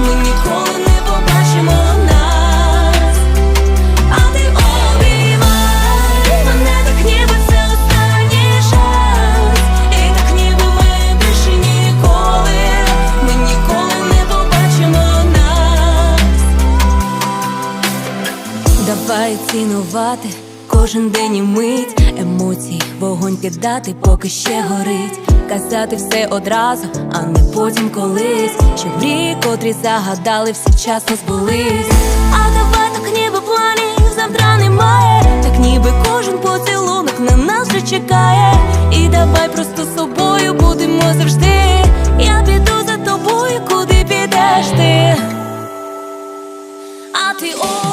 ми ніколи, не побачимо нас, а ти обіймай мене ніби це так ніби ми більше ніколи, ми ніколи не побачимо нас. Давай цінувати кожен день і мить емоцій, вогонь кидати, поки ще горить. Казати все одразу, а не потім колись. Щоб мрії, котрі загадали, всі вчасно збулись. А давай так ніби планів завтра немає. Так ніби кожен поцілунок на нас вже чекає. І давай просто собою будемо завжди. Я піду за тобою, куди підеш ти. А ти обіймай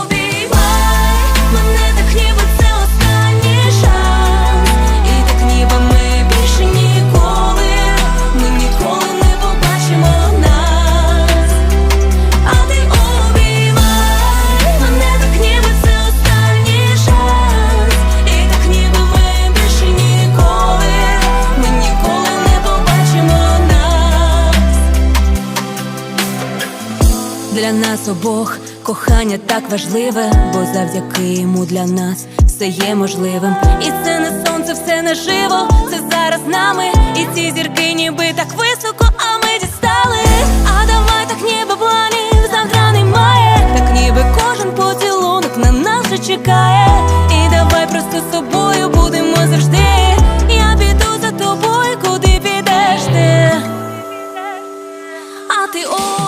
для нас обох кохання так важливе, бо завдяки йому для нас все є можливим. І це не сонце, все не живо, це зараз нами. І ці зірки ніби так високо, а ми дістали. А давай так ніби планів завтра немає. Так ніби кожен поцілунок на нас вже чекає. І давай просто з собою будемо завжди. Я піду за тобою, куди підеш ти. Ти о.